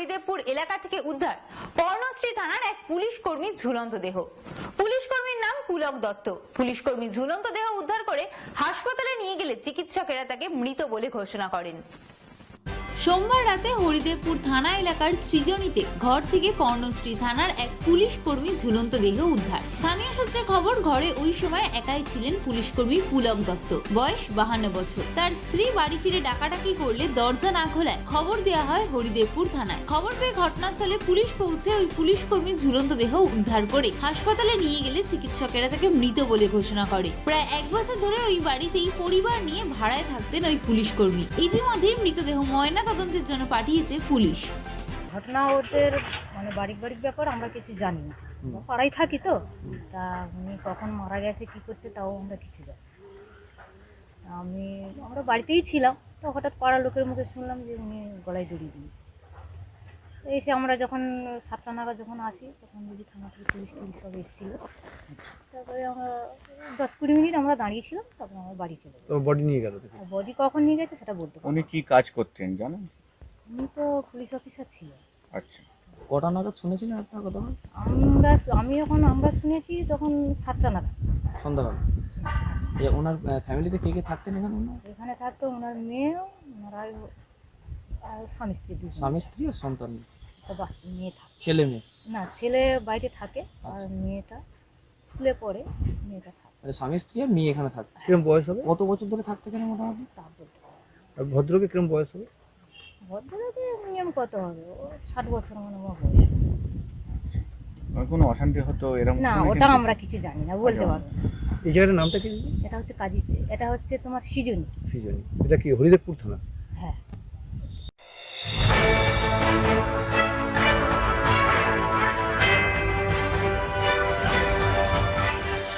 হরিদেবপুর এলাকা থেকে উদ্ধার পর্ণশ্রী থানার এক পুলিশ কর্মী ঝুলন্ত দেহ। পুলিশ কর্মীর নাম পুলক দত্ত। পুলিশ কর্মী ঝুলন্ত দেহ উদ্ধার করে হাসপাতালে নিয়ে গেলে চিকিৎসকেরা তাকে মৃত বলে ঘোষণা করেন। সোমবার রাতে হরিদেবপুর থানা এলাকার সৃজনীতে ঘর থেকে পর্ণশ্রী থানার এক পুলিশ কর্মী ঝুলন্ত দেহ উদ্ধার। স্থানীয় সূত্রে খবর, ঘরে ওই সময় একাই ছিলেন পুলিশ কর্মী পুলক দত্ত। বয়স বাহান্ন বছর। তার স্ত্রী বাড়ি ফিরে ডাকাডাকি করলে দরজা না খোলায় খবর দেওয়া হয় হরিদেবপুর থানায়। খবর পেয়ে ঘটনাস্থলে পুলিশ পৌঁছে ওই পুলিশ কর্মীর ঝুলন্ত দেহ উদ্ধার করে হাসপাতালে নিয়ে গেলে চিকিৎসকেরা তাকে মৃত বলে ঘোষণা করে। প্রায় এক বছর ধরে ওই বাড়িতেই পরিবার নিয়ে ভাড়ায় থাকতেন ওই পুলিশ কর্মী। ইতিমধ্যেই মৃতদেহ ময়না তদন্তের জন্য পাঠিয়েছে পুলিশ। ঘটনা ওদের মানে বাড়ির বাড়ির ব্যাপার, আমরা কিছু জানি না। পাড়ায় থাকি তো। তা উনি কখন মারা গেছে, কি করছে, তাও আমরা কিছু জানি আমি, আমরা বাড়িতেই ছিলাম। তো হঠাৎ পাড়ার লোকের মুখে শুনলাম যে উনি গলায় দড়ি দিয়েছে। এসে আমরা যখন সাতটা নাগাদ যখন আসি তখন বুঝি থানা থেকে পুলিশ টুলিশ সব এসেছিল। তারপরে আমরা দশ কুড়ি মিনিট আমরা দাঁড়িয়েছিলাম তারপরে আমরা বাড়ি চলে তো বডি নিয়ে গেল বডি কখন নিয়ে গেছে সেটা বলতে উনি। কি কাজ করতেন জানেন? উনি তো পুলিশ অফিসার ছিল আচ্ছা। কটা নাগাদ শুনেছিলেন আপনার কথা? আমরা আমি যখন আমরা শুনেছি তখন সাতটা নাগাদ। সন্ধ্যাবেলা। ওনার ফ্যামিলিতে কে কে থাকতেন এখানে? ওনার এখানে থাকতো ওনার মেয়ে ওনার স্বামী স্ত্রী দুজন। স্বামী স্ত্রী আর সন্তান। তো বা- মেয়ে থাকে। ছেলে মেয়ে। না ছেলে বাইরে থাকে আর মেয়েটা স্কুলে পড়ে মেয়েটা থাকে। মানে স্বামী স্ত্রী আর মেয়ে এখানে থাকতে কিরম বয়স হবে? কত বছর ধরে থাকতে কেন মোটামুটি? তা বলতে পারব না। আর ভদ্রকে কিরম বয়স হবে? ভদ্রলোকের নিয়ম কত হবে? ও ষাট বছর মানে আমার বয়স কোনো অশান্তি হতো এরকম না ওটা কিছু? আমরা কিছু জানি না বলতে পারব না। এই জায়গাটার নামটা কি? এটা হচ্ছে কাজী এটা হচ্ছে তোমার সিজনি। সৃজনী। এটা কি হরিদেবপুর থানা?